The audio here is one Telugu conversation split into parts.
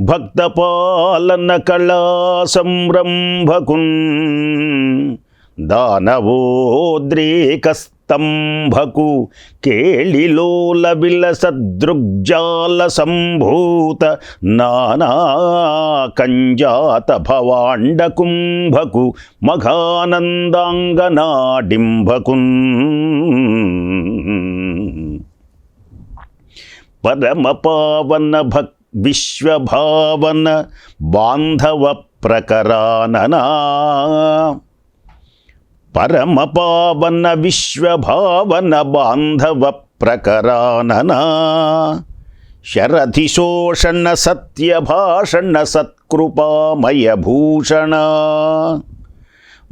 భక్తపాలన కళా సంరంభకున్ దానవోద్రేకస్తంభకు కేళిలోల విలసదృగ్జాల సంభూత నానా కంజాత భవాండ కుంభకు మఘానందాంగనాడింభకున్. పరమ పావన భక్ విశ్వభావన బాంధవ ప్రకరాననా. పరమ పావన విశ్వభావన బాంధవ ప్రకరాననా. శరధిశోషణ సత్యభాషణ సత్కృపామయ భూషణ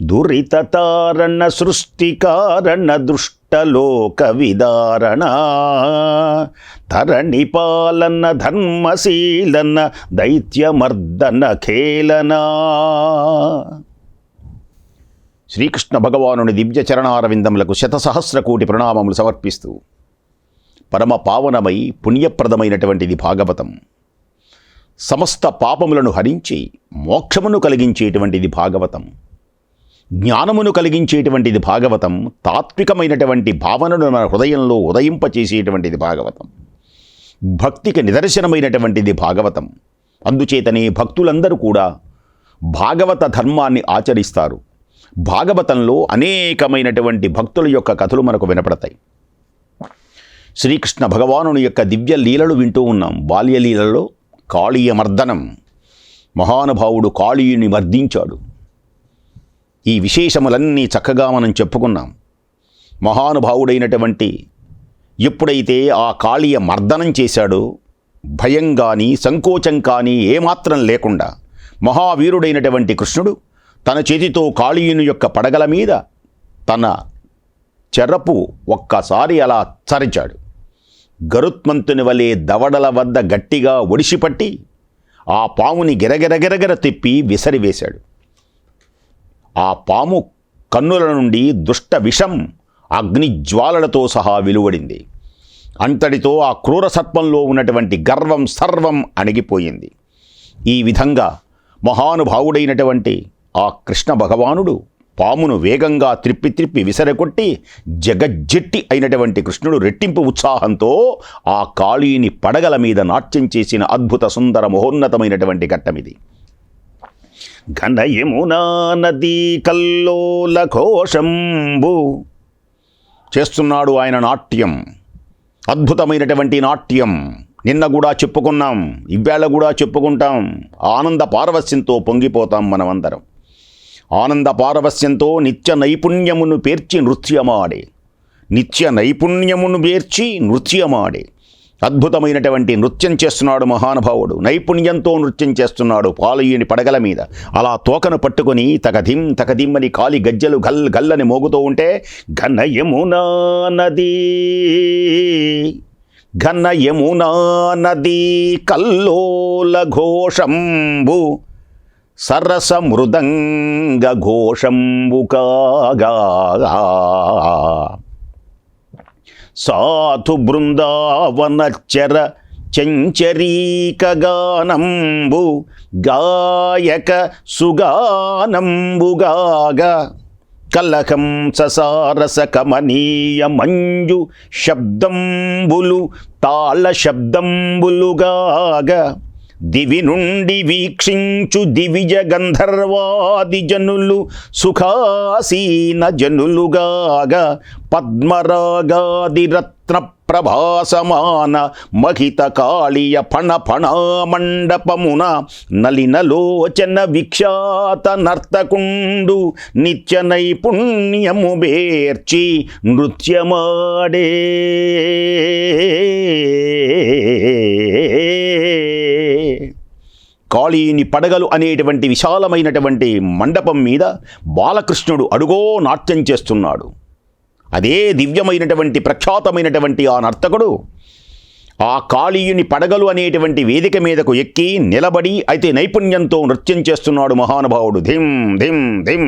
దురితతారణ సృష్టికారణ దృష్టి అష్టలోక విదారణ ధరణి పాలన ధర్మశీలన దైత్యమర్దన ఖేలనా. శ్రీకృష్ణ భగవానుని దివ్య చరణారవిందములకు శతసహస్ర కోటి ప్రణామములు సమర్పిస్తూ పరమ పావనమై పుణ్యప్రదమైనటువంటిది భాగవతం. సమస్త పాపములను హరించి మోక్షమును కలిగించేటువంటిది భాగవతం. జ్ఞానమును కలిగించేటువంటిది భాగవతం తాత్వికమైనటువంటి భావనను మన హృదయంలో ఉదయింపచేసేటువంటిది భాగవతం భక్తికి నిదర్శనమైనటువంటిది భాగవతం. అందుచేతనే భక్తులందరూ కూడా భాగవత ధర్మాన్ని ఆచరిస్తారు. భాగవతంలో అనేకమైనటువంటి భక్తుల యొక్క కథలు మనకు వినపడతాయి. శ్రీకృష్ణ భగవానుని యొక్క దివ్య లీలలు వింటూ ఉన్నాం. బాల్యలీలలో కాళీయ మర్దనం మహానుభావుడు కాళీయుని మర్దించాడు. ఈ విశేషములన్నీ చక్కగా మనం చెప్పుకున్నాం. మహానుభావుడైనటువంటి ఎప్పుడైతే ఆ కాళీయ మర్దనం చేశాడో భయం కానీ సంకోచం కానీ ఏమాత్రం లేకుండా మహావీరుడైనటువంటి కృష్ణుడు తన చేతితో కాళీయుని యొక్క పడగల మీద తన చెరపు ఒక్కసారి అలా చరిచాడు. గరుత్మంతుని వలె దవడల వద్ద గట్టిగా ఒడిసిపట్టి ఆ పాముని గిరగిరగిరగిర తిప్పి విసరివేశాడు ఆ పాము కన్నుల నుండి దుష్ట విషం అగ్నిజ్వాలలతో సహా వెలువడింది. అంతటితో ఆ క్రూర సత్వంలో ఉన్నటువంటి గర్వం సర్వం అణిగిపోయింది. ఈ విధంగా మహానుభావుడైనటువంటి ఆ కృష్ణ భగవానుడు పామును వేగంగా త్రిప్పి త్రిప్పి విసరకొట్టి జగజ్జెట్టి అయినటువంటి కృష్ణుడు రెట్టింపు ఉత్సాహంతో ఆ కాళీని పడగల మీద నాట్యం చేసిన అద్భుత సుందర మహోన్నతమైనటువంటి ఘట్టమిది. ఘన యమునా నదీ కల్లోల ఘోషంబు చేస్తున్నాడు ఆయన నాట్యం. అద్భుతమైనటువంటి నాట్యం. నిన్న కూడా చెప్పుకున్నాం ఇవాళ కూడా చెప్పుకుంటాం. ఆనంద పారవస్యంతో పొంగిపోతాం మనమందరం. ఆనంద పారవస్యంతో నిత్య నైపుణ్యమును పేర్చి నృత్యమాడే. నిత్య నైపుణ్యమును పేర్చి నృత్యమాడే. అద్భుతమైనటువంటి నృత్యం చేస్తున్నాడు మహానుభావుడు. నైపుణ్యంతో నృత్యం చేస్తున్నాడు పాలయ్యని పడగల మీద. అలా తోకను పట్టుకొని తగదిం తకధిం అని కాలి గజ్జలు గల్ గల్లని మోగుతూ ఉంటే ఘన యమునా నదీ ఘన యమునా నదీ కల్లోల ఘోషంబు సరస మృదంగ ఘోషంబు కాగా. సాధు బృందావనచ్చర చెంచరీకగానంబు గాయక సుగానంబుగాగా కలకం ససారస కమనీయ మంజు శబ్దంబులు తాళ శబ్దంబులుగాగా. దివి నుండి వీక్షించు దివిజ గంధర్వాది జనులు సుఖాసీన జనులుగాగా పద్మరాగాది రత్న ప్రభాసమాన మహిత కాళియ ఫణ మండపమున నలినలోచన విఖ్యాత నర్తకుండు నిత్య నైపుణ్యము బేర్చి నృత్యమాడే. కాళీని పడగలు అనేటువంటి విశాలమైనటువంటి మండపం మీద బాలకృష్ణుడు అడుగో నాట్యం చేస్తున్నాడు. అదే దివ్యమైనటువంటి ప్రఖ్యాతమైనటువంటి ఆ నర్తకుడు ఆ కాళీయుని పడగలు అనేటువంటి వేదిక మీదకు ఎక్కి నిలబడి అయితే నైపుణ్యంతో నృత్యం చేస్తున్నాడు మహానుభావుడు. ధిం ధిం ధిం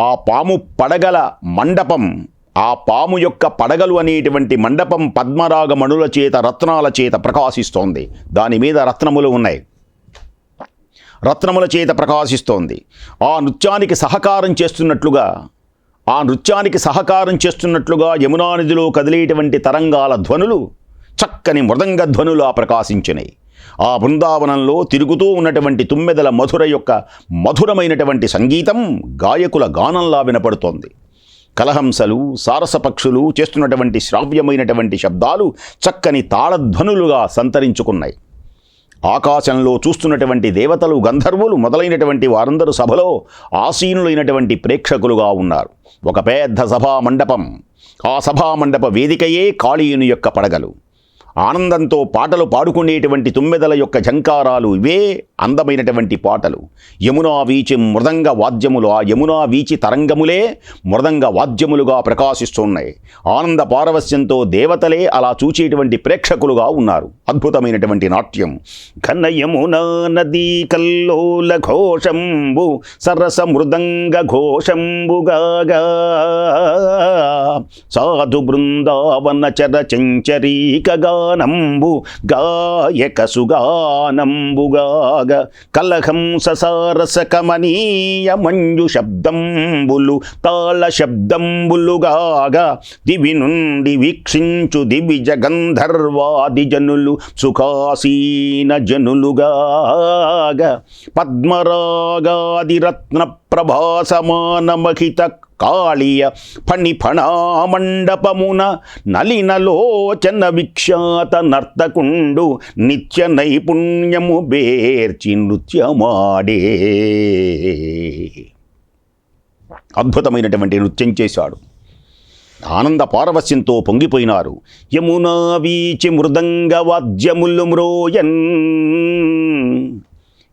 ఆ పాము పడగల మండపం ఆ పాము యొక్క పడగలు అనేటువంటి మండపం పద్మరాగ మణుల చేత రత్నాల చేత ప్రకాశిస్తోంది. దాని మీద రత్నములు ఉన్నాయి. రత్నముల చేత ప్రకాశిస్తోంది. ఆ నృత్యానికి సహకారం చేస్తున్నట్లుగా ఆ నృత్యానికి సహకారం చేస్తున్నట్లుగా యమునా నదిలో కదిలేటువంటి తరంగాల ధ్వనులు చక్కని మృదంగ ధ్వనులా ప్రకాశించినాయి. ఆ బృందావనంలో తిరుగుతూ ఉన్నటువంటి తుమ్మెదల మధుర యొక్క మధురమైనటువంటి సంగీతం గాయకుల గానంలా వినపడుతోంది. కలహంసలు సారసపక్షులు చేస్తున్నటువంటి శ్రావ్యమైనటువంటి శబ్దాలు చక్కని తాళధ్వనులుగా సంతరించుకున్నాయి. ఆకాశంలో చూస్తున్నటువంటి దేవతలు గంధర్వులు మొదలైనటువంటి వారందరూ సభలో ఆసీనులైనటువంటి ప్రేక్షకులుగా ఉన్నారు. ఒక పెద్ద సభా మండపం ఆ సభా మండప వేదికయే కాళీయుని యొక్క పడగలు. ఆనందంతో పాటలు పాడుకునేటువంటి తుమ్మెదల యొక్క జంకారాలు ఇవే అందమైనటువంటి పాటలు. యమునా వీచి మృదంగ వాద్యములు ఆ యమునా వీచి తరంగములే మృదంగ వాద్యములుగా ప్రకాశిస్తున్నాయి. ఆనంద పారవస్యంతో దేవతలే అలా చూచేటువంటి ప్రేక్షకులుగా ఉన్నారు. అద్భుతమైనటువంటి నాట్యం. ఘన యమునా నదీ కల్లోల ఘోషంబు సరస మృదంగ ఘోషంబుగాగా సాధు బృందావన చర చంచరీకగా. గానంబు గాయక సుగానంబుగాగ కలహం ససారస కమనీయ మంజు శబ్దంబులు తాళ శబ్దంబులుగాగా దివి నుండి వీక్షించు దివి జగంధర్వాది జనులు సుఖాసీన జనులుగాగ పద్మరాగాది రత్న ప్రభాసమానమహిత కాళీయ ఫణి నలినలోచన విఖ్యాత నర్తకుండు నిత్య నైపుణ్యము బేర్చి నృత్యమాడే. అద్భుతమైనటువంటి నృత్యం చేశాడు. ఆనంద పారవస్యంతో పొంగిపోయినారు. యమునా వీచి మృదంగ వాద్యములు మ్రోయన్.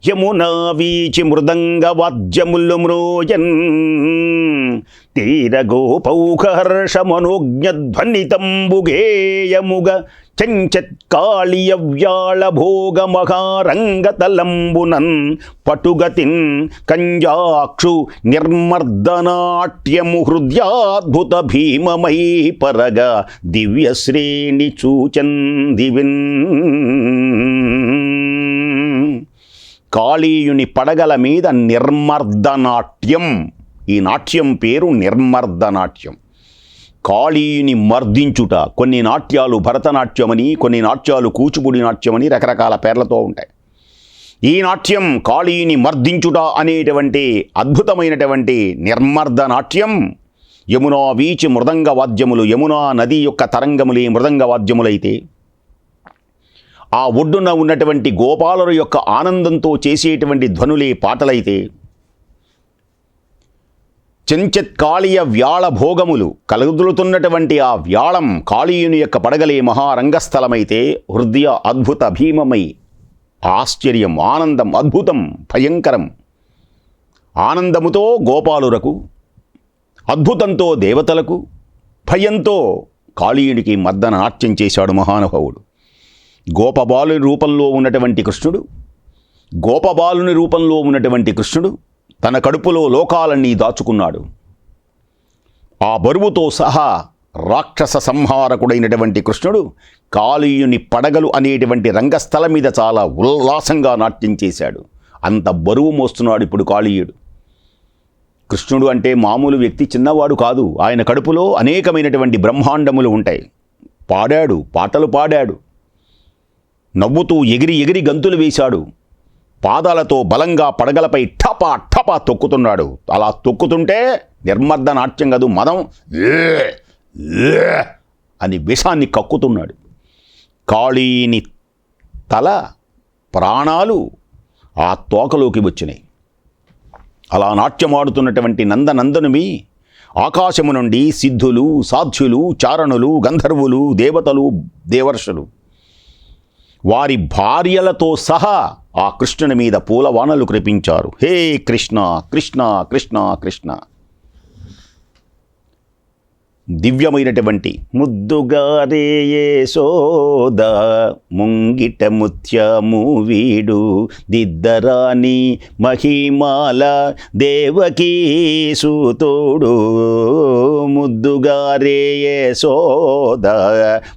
యమునా వీచి మృదంగ వాద్యములు మ్రోయన్ తీరగోపౌకహర్షమనుజ్ఞధ్వనితంబుగేయముగ చంచత్కాళీయవ్యాళభోగమహారంగతలంబునన్ పటుగతిన్ కంజాక్షు నిర్మర్దనాట్యము హృదయాద్భుత భీమమై పరగ దివ్యశ్రేణి చూచన్ దివిన్ కాళీయుని పడగల మీద నిర్మర్దనాట్యం. ఈ నాట్యం పేరు నిర్మర్దనాట్యం. కాళీయుని మర్దించుట. కొన్ని నాట్యాలు భరతనాట్యమని కొన్ని నాట్యాలు కూచిపూడి నాట్యమని రకరకాల పేర్లతో ఉంటాయి. ఈ నాట్యం కాళీని మర్దించుట అనేటువంటి అద్భుతమైనటువంటి నిర్మర్ద నాట్యం యమునా వీచి మృదంగ వాద్యములు యమునా నది యొక్క తరంగములే మృదంగ వాద్యములైతే ఆ ఒడ్డున ఉన్నటువంటి గోపాలుల యొక్క ఆనందంతో చేసేటువంటి ధ్వనులే పాటలైతే. చెంచత్కాళీయ వ్యాళ భోగములు కలుగుతున్నటువంటి ఆ వ్యాళం కాళీయుని యొక్క పడగలే మహారంగస్థలమైతే హృదయ అద్భుత భీమమై ఆశ్చర్యం ఆనందం అద్భుతం భయంకరం. ఆనందముతో గోపాలురకు అద్భుతంతో దేవతలకు భయంతో కాళీయునికి మద్దన నాట్యం చేశాడు మహానుభావుడు. గోపబాలుని రూపంలో ఉన్నటువంటి కృష్ణుడు గోపబాలుని రూపంలో ఉన్నటువంటి కృష్ణుడు తన కడుపులో లోకాలన్నీ దాచుకున్నాడు. ఆ బరువుతో సహా రాక్షస సంహారకుడైనటువంటి కృష్ణుడు కాళీయుని పడగలు అనేటువంటి రంగస్థలం మీద చాలా ఉల్లాసంగా నాట్యం చేశాడు. అంత బరువు మోస్తున్నాడు ఇప్పుడు కాళీయుడు. కృష్ణుడు అంటే మామూలు వ్యక్తి చిన్నవాడు కాదు. ఆయన కడుపులో అనేకమైనటువంటి బ్రహ్మాండములు ఉంటాయి. పాడాడు పాటలు పాడాడు. నవ్వుతూ ఎగిరి ఎగిరి గంతులు వేశాడు. పాదాలతో బలంగా పడగలపై ఠపా ఠపా తొక్కుతున్నాడు. అలా తొక్కుతుంటే నిర్మర్ద నాట్యం కాదు మదం అని విషాన్ని కక్కుతున్నాడు. కాళీని తల ప్రాణాలు ఆ తోకలోకి వచ్చినాయి. అలా నాట్యమాడుతున్నటువంటి నందనందనుమి ఆకాశము నుండి సిద్ధులు సాధ్యులు చారణులు గంధర్వులు దేవతలు దేవర్షులు వారి భార్యలతో సహా ఆ కృష్ణుని మీద పూలవానలు కురిపించారు. హే కృష్ణ కృష్ణ కృష్ణ కృష్ణ. దివ్యమైనటువంటి ముద్దుగారే సోద ముంగిట ముత్యము వీడు దిద్దరాని మహిమాల దేవకీ సూతోడు. ముద్దుగారే సోద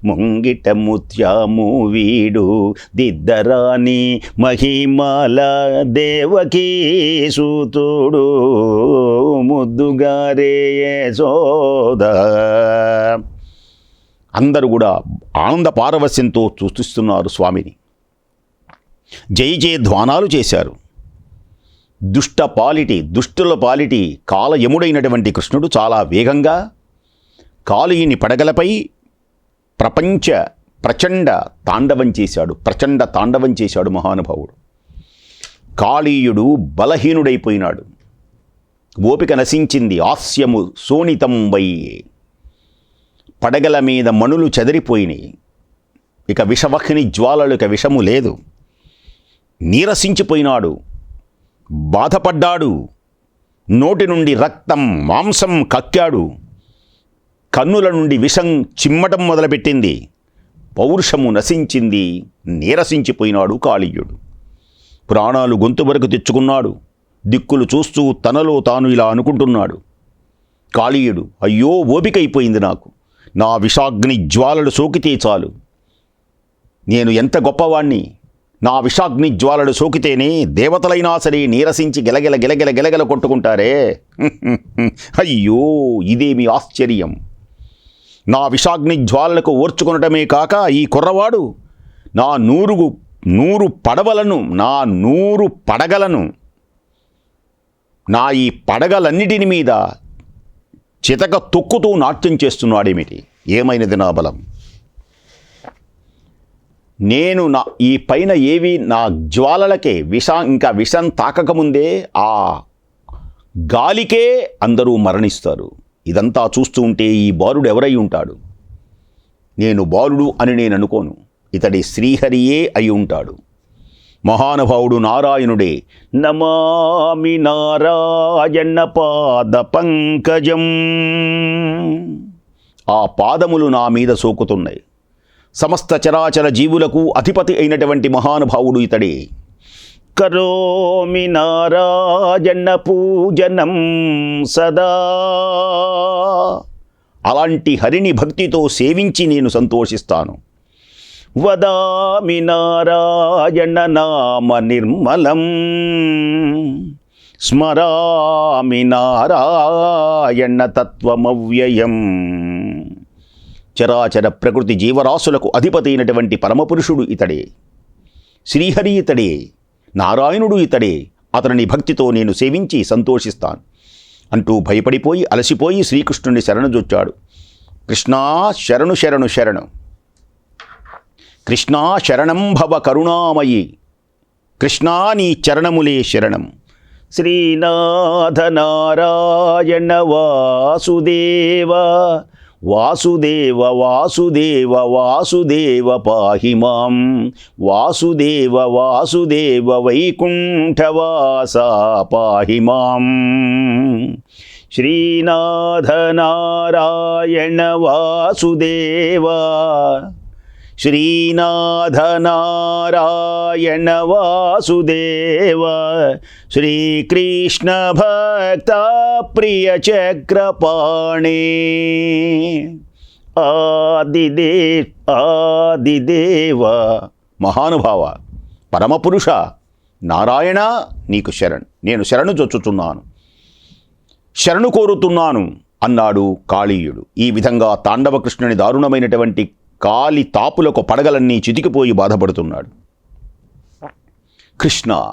ముంగిట ముత్యము వీడు దిద్దరాని మహిమాల దేవకీ సూతుడు. ముద్దుగారే సోద అందరూ కూడా ఆనంద పారవస్యంతో చూస్తున్నారు స్వామిని. జై జయ ధ్వానాలు చేశారు. దుష్ట పాలిటి దుష్టుల పాలిటి కాలయముడైనటువంటి కృష్ణుడు చాలా వేగంగా కాలుయిని పడగలపై ప్రపంచ ప్రచండ తాండవం చేశాడు. ప్రచండ తాండవం చేశాడు మహానుభావుడు. కాళీయుడు బలహీనుడైపోయినాడు. ఓపిక నశించింది. హాస్యము సోనితం వై పడగల మీద మణులు చెదిరిపోయినాయి. ఇక విషవహ్ని జ్వాలలు ఇక విషము లేదు. నీరసించిపోయినాడు. బాధపడ్డాడు. నోటి నుండి రక్తం మాంసం కక్కాడు. కన్నుల నుండి విషం చిమ్మటం మొదలుపెట్టింది. పౌరుషము నశించింది. నీరసించిపోయినాడు కాళీయుడు. ప్రాణాలు గొంతు వరకు తెచ్చుకున్నాడు. దిక్కులు చూస్తూ తనలో తాను ఇలా అనుకుంటున్నాడు. కాళీయుడు అయ్యో ఓపికైపోయింది నాకు. నా విషాగ్ని జ్వాలలు సోకితే చాలు. నేను ఎంత గొప్పవాణ్ణి? నా విషాగ్ని జ్వాలలు సోకితేనే దేవతలైనా సరే నీరసించి గెలగెల గెలగెల గెలగెల కొట్టుకుంటారే. అయ్యో ఇదేమి ఆశ్చర్యం. నా విషాగ్ని జ్వాలలకు ఓర్చుకునటమే కాక ఈ కుర్రవాడు నా నూరు నూరు పడవలను నా నూరు పడగలను నా ఈ పడగలన్నిటిని మీద చితక తొక్కుతూ నాట్యం చేస్తున్నాడేమిటి ఏమైనది నా బలం? నేను నా ఈ పైన ఏవి నా జ్వాలలకే విష ఇంకా విషం తాకకముందే ఆ గాలికే అందరూ మరణిస్తారు. ఇదంతా చూస్తూ ఉంటే ఈ బాలుడు ఎవరై ఉంటాడు? నేను బాలుడు అని నేను అనుకోను. ఇతడి శ్రీహరియే అయి ఉంటాడు. మహానుభావుడు నారాయణుడే. నమామి నారాయణ పాద పంకజం. ఆ పాదములు నా మీద సోకుతున్నాయి. సమస్త చరాచర జీవులకు అధిపతి అయినటువంటి మహానుభావుడు ఇతడే. కరోమి నారాయణ పూజనం సదా. అలాంటి హరిని భక్తితో సేవించి నేను సంతోషిస్తాను. వదామి నారాయణ నామ నిర్మలం. స్మరామి నారాయణ తత్వమవ్యయం. చరాచర ప్రకృతి జీవరాశులకు అధిపతి అయినటువంటి పరమపురుషుడు ఇతడే. శ్రీహరి ఇతడే నారాయణుడు ఇతడే. అతనిని భక్తితో నేను సేవించి సంతోషిస్తాను. అంటూ భయపడిపోయి అలసిపోయి శ్రీకృష్ణుని శరణుజొచ్చాడు కృష్ణా శరణు శరణు శరణు. కృష్ణా శరణం భవ కరుణామయి. కృష్ణా నీ చరణములే శరణం. శ్రీనాథ నారాయణ వాసుదేవ వాసుదేవ వాసుదేవ వాసుదేవ పాహి మాం. వాసుదేవ వాసుదేవ వైకుంఠవాస పాహి మాం. శ్రీనాథ నారాయణ వాసుదేవ శ్రీనాథనారాయణ వాసుదేవ శ్రీకృష్ణ భక్త ప్రియ చక్రపాణే ఆదిదే ఆదిదేవ మహానుభావ పరమపురుష నారాయణ నీకు శరణ్ నేను శరణు చొచ్చుచున్నాను. శరణు కోరుతున్నాను అన్నాడు కాళీయుడు. ఈ విధంగా తాండవ కృష్ణుని దారుణమైనటువంటి కాలి తాపులకు పడగలన్నీ చితికిపోయి బాధపడుతున్నాడు. కృష్ణ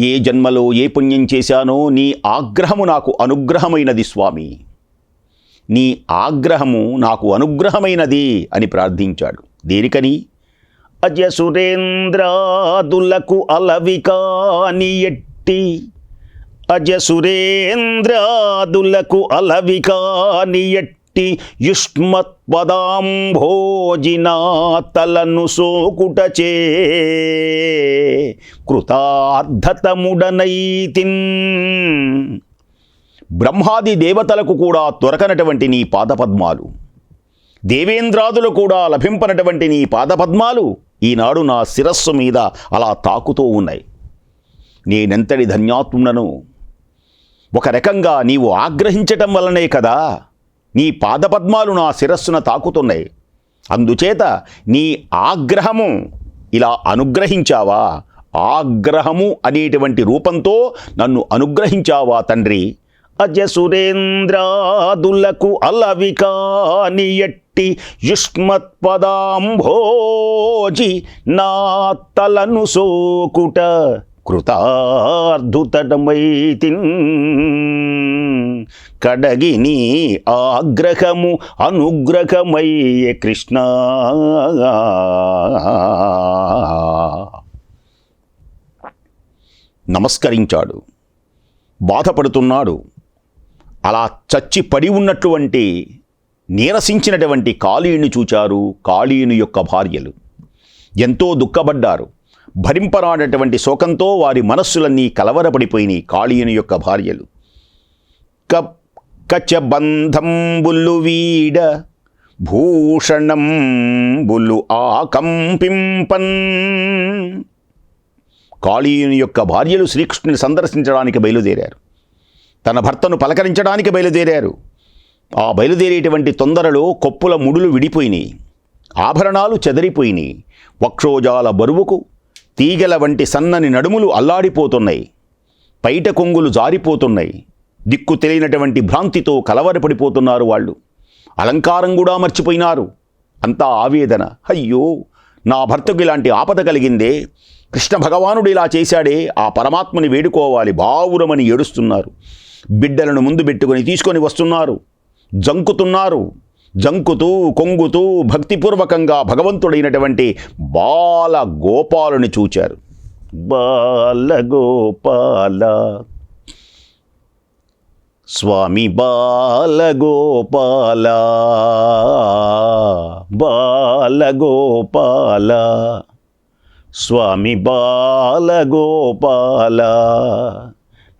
ఏ జన్మలో ఏ పుణ్యం చేశానో నీ ఆగ్రహము నాకు అనుగ్రహమైనది స్వామి. నీ ఆగ్రహము నాకు అనుగ్రహమైనది అని ప్రార్థించాడు. దేనికని? అజ సురేంద్రాదులకు అలవికాని ఎట్టి అజ సురేంద్రాదులకు అలవికాని ఎట్టి యుష్మత్ యుష్మత్పదాంభోజినాతలను సోకుటచే కృతార్థతముడనైతిన్. బ్రహ్మాది దేవతలకు కూడా దొరకనటువంటి నీ పాదపద్మాలు. దేవేంద్రాదులు కూడా లభింపనటువంటి నీ పాదపద్మాలు ఈనాడు నా శిరస్సు మీద అలా తాకుతూ ఉన్నాయి. నేనెంతటి ధన్యాత్మునను ఒక రకంగా నీవు ఆగ్రహించటం వల్లనే కదా నీ పాదపద్మాలు నా శిరస్సున తాకుతున్నాయి. అందుచేత నీ ఆగ్రహము ఇలా అనుగ్రహించావా? ఆగ్రహము అనేటువంటి రూపంతో నన్ను అనుగ్రహించావా తండ్రి? అజసురేంద్రాదులకు అలవి కాని ఎట్టి యుష్మత్పదాంభోజి నా తలను సోకుట. కృతార్థుతడమైతిన్ కడగిని ఆగ్రహము అనుగ్రహమయ్యే కృష్ణ. నమస్కరించాడు. బాధపడుతున్నాడు. అలా చచ్చి పడి ఉన్నటువంటి నీరసించినటువంటి కాళీని చూచారు కాళీని యొక్క భార్యలు. ఎంతో దుఃఖపడ్డారు. భరింపరానటువంటి శోకంతో వారి మనస్సులన్నీ కలవరపడిపోయినాయి కాళీయుని యొక్క భార్యలు. కచబంధంబుల్లు వీడ వీడ భూషణంబులు ఆకంపింపన్. కాళీయుని యొక్క భార్యలు శ్రీకృష్ణుని సందర్శించడానికి బయలుదేరారు. తన భర్తను పలకరించడానికి బయలుదేరారు. ఆ బయలుదేరేటువంటి తొందరలో కొప్పుల ముడులు విడిపోయినాయి. ఆభరణాలు చెదరిపోయినాయి. వక్షోజాల బరువుకు తీగల వంటి సన్నని నడుములు అల్లాడిపోతున్నాయి. పైట కొంగులు జారిపోతున్నాయి. దిక్కు తెలియనటువంటి భ్రాంతితో కలవరపడిపోతున్నారు వాళ్ళు. అలంకారం కూడా మర్చిపోయినారు. అంతా ఆవేదన. అయ్యో నా భర్తకు ఇలాంటి ఆపద కలిగిందే. కృష్ణ భగవానుడు ఇలా చేశాడే. ఆ పరమాత్మని వేడుకోవాలి. బావురమని ఏడుస్తున్నారు. బిడ్డలను ముందు పెట్టుకొని తీసుకొని వస్తున్నారు. జంకుతున్నారు. జంకుతూ కొంగుతూ భక్తిపూర్వకంగా భగవంతుడైనటువంటి బాల గోపాలుని చూచారు. బాల గోపాల స్వామి బాలగోపాల. బాలగోపాల. స్వామి బాలగోపాల.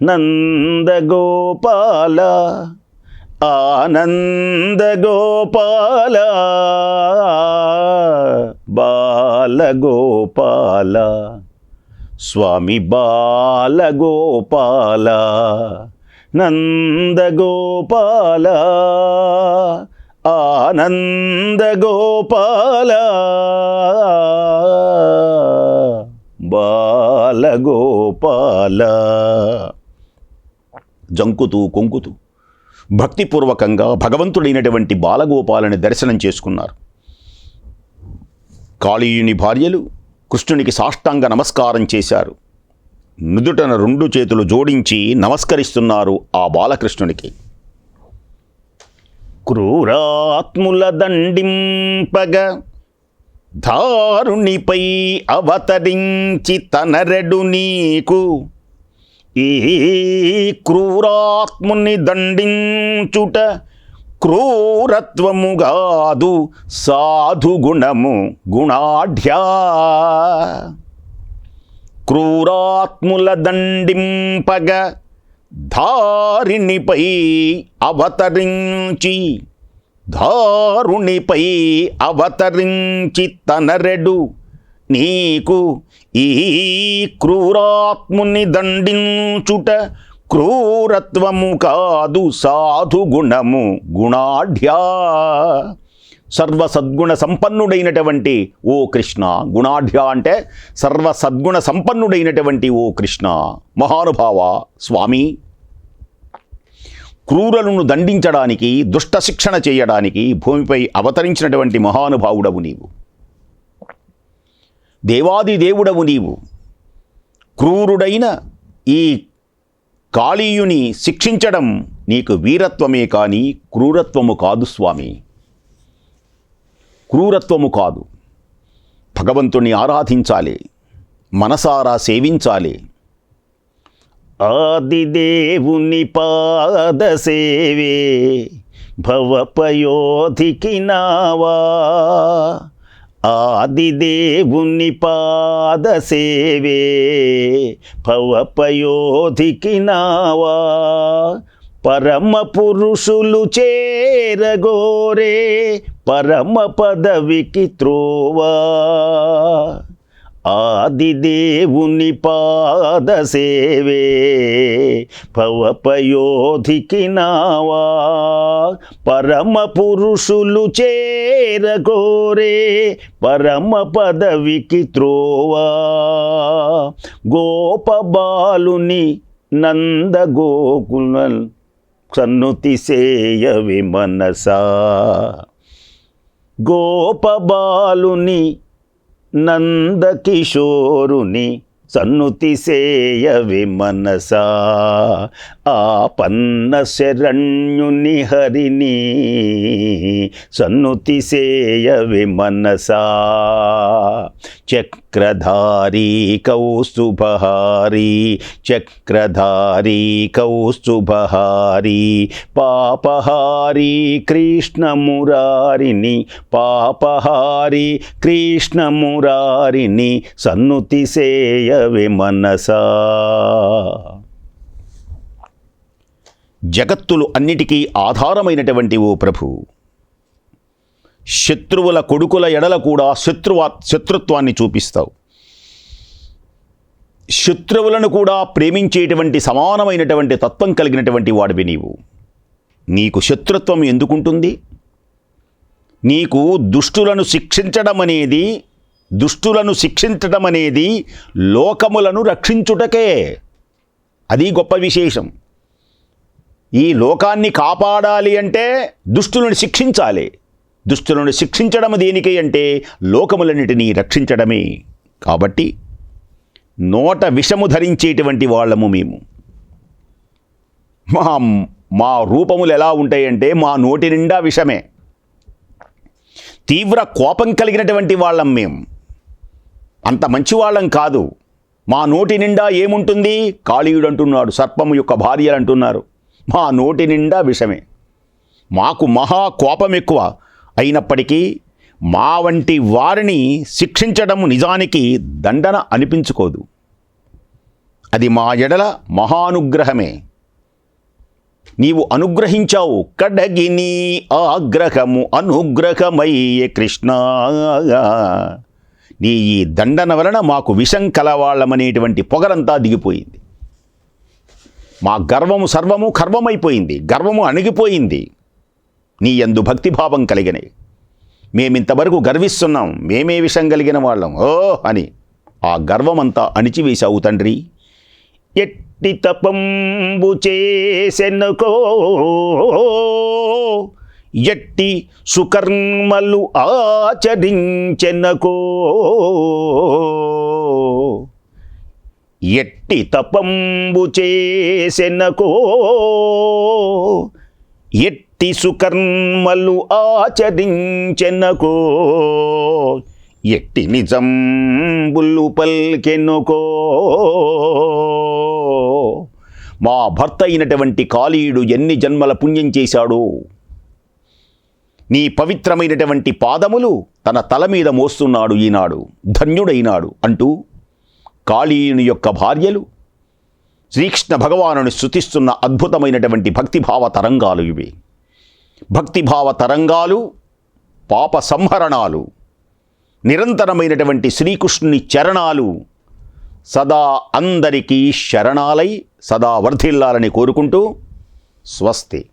నందగోపాల. ఆనంద ఆనందగోపాల బాలగోపాల స్వామి బాలగోపాల నందగోపాల ఆనందగోపాల బాలగోపాల. జంకుతూ కొంకుతూ భక్తిపూర్వకంగా భగవంతుడైనటువంటి బాలగోపాలని దర్శనం చేసుకున్నారు. కాళీయుని భార్యలు కృష్ణునికి సాష్టాంగ నమస్కారం చేశారు. నుదుటన రెండు చేతులు జోడించి నమస్కరిస్తున్నారు ఆ బాలకృష్ణునికి. క్రూరాత్ముల దండింపగ దారునిపై అవతరించి తనరెడు నీకు ఈ క్రూరాత్ముని దండించుట క్రూరత్వము కాదు సాధుగుణము గుణాఢ్యా. క్రూరాత్ముల దండింపగ ధారిణిపై అవతరించి ధారునిపై అవతరించి తనరెడు నీకు ఈ క్రూరాత్ముని దండించుట క్రూరత్వము కాదు సాధు గుణము గుణాఢ్యా. సర్వ సద్గుణ సంపన్నుడైనటువంటి ఓ కృష్ణ. గుణాఢ్య అంటే సర్వ సద్గుణ సంపన్నుడైనటువంటి ఓ కృష్ణ. మహానుభావ స్వామి క్రూరలను దండించడానికి దుష్ట శిక్షణ చేయడానికి భూమిపై అవతరించినటువంటి మహానుభావుడవు నీవు. దేవాది దేవుడవు నీవు. క్రూరుడైన ఈ కాళీయుని శిక్షించడం నీకు వీరత్వమే కానీ క్రూరత్వము కాదు స్వామి. క్రూరత్వము కాదు. భగవంతుణ్ణి ఆరాధించాలి. మనసారా సేవించాలి. ఆదిదేవుని పాద సేవే భవపయోధికి నావా. ఆదిదేవుని పాద సేవే భవపయోధికి నావా. పరమ పురుషులు చేరగోరే పరమ పదవికి త్రోవా. ఆదిదేవుని పాద సేవే. పవపయోధికి నావా. పరమ పురుషులు చేరగోరే. పరమ పదవికి త్రోవా. గోపబాలుని నందగోకుల సన్నుతి సేయవి మనసా. గోపబాలుని నందకిషోరుని సన్నుతి సేయవి మనసా ఆపన్న శరణ్యుని హరిని సన్నుతి సేయవి మనసా. చక్రధారీ కౌస్తుభహారీ చక్రధారీ కౌస్తుభహారీ పాపహారీ కృష్ణమురారిని పాపహారీ కృష్ణమురారిని సన్నుతి సేయ మనసా. జగత్తులు అన్నిటికీ ఆధారమైనటువంటి ఓ ప్రభు. శత్రువుల కొడుకుల ఎడల కూడా శత్రువా శత్రుత్వాన్ని చూపిస్తావు. శత్రువులను కూడా ప్రేమించేటువంటి సమానమైనటువంటి తత్వం కలిగినటువంటి వాడివి నీవు. నీకు శత్రుత్వం ఎందుకుంటుంది? నీకు దుష్టులను శిక్షించడం అనేది దుష్టులను శిక్షించడం అనేది లోకములను రక్షించుటకే. అది గొప్ప విశేషం. ఈ లోకాన్ని కాపాడాలి అంటే దుష్టులను శిక్షించాలి. దుష్టులను శిక్షించడం దేనికి అంటే లోకములన్నిటినీ రక్షించడమే. కాబట్టి నోట విషము ధరించేటువంటి వాళ్ళము మేము. మా మా రూపములు ఎలా ఉంటాయంటే మా నోటి నిండా విషమే. తీవ్ర కోపం కలిగినటువంటి వాళ్ళం మేము. అంత మంచి వాళ్ళం కాదు. మా నోటి నిండా ఏముంటుంది? కాళీయుడు అంటున్నాడు సర్పము యొక్క భార్యలు అంటున్నారు మా నోటి నిండా విషమే. మాకు మహా కోపం ఎక్కువ. అయినప్పటికీ మా వంటి వారిని శిక్షించడం నిజానికి దండన అనిపించుకోదు. అది మా ఎడల మహానుగ్రహమే. నీవు అనుగ్రహించావు. కడగిని ఆగ్రహము అనుగ్రహమయ్యే కృష్ణ. నీ ఈ దండన వలన మాకు విషం కలవాళ్ళమనేటువంటి పొగరంతా దిగిపోయింది. మా గర్వము సర్వము కర్వమైపోయింది. గర్వము అణిగిపోయింది. నీ యందు భక్తిభావం కలిగినాయి మేమింతవరకు గర్విస్తున్నాం మేమే విషం కలిగిన వాళ్ళం ఓ అని ఆ గర్వమంతా అణిచివేశావు తండ్రి. ఎట్టి తపంబు చేసెనుకో ఎట్టి సుకర్మలు ఆచరించెనకో ఎట్టి తపంబు చేసెనకో ఎట్టి సుకర్మలు ఆచరించెనకో. ఎట్టి నిజంబులు పల్కెనుకో. మా భర్త అయినటువంటి కాళీయుడు ఎన్ని జన్మల పుణ్యం చేశాడు? నీ పవిత్రమైనటువంటి పాదములు తన తల మీద మోస్తున్నాడు ఈనాడు ధన్యుడైనాడు అంటూ కాళీయుని యొక్క భార్యలు శ్రీకృష్ణ భగవానుని స్థుతిస్తున్న అద్భుతమైనటువంటి భక్తిభావ తరంగాలు ఇవి. భక్తిభావ తరంగాలు పాప సంహరణాలు నిరంతరమైనటువంటి శ్రీకృష్ణుని చరణాలు సదా అందరికీ శరణాలై సదా వర్ధిల్లాలని కోరుకుంటూ స్వస్తి.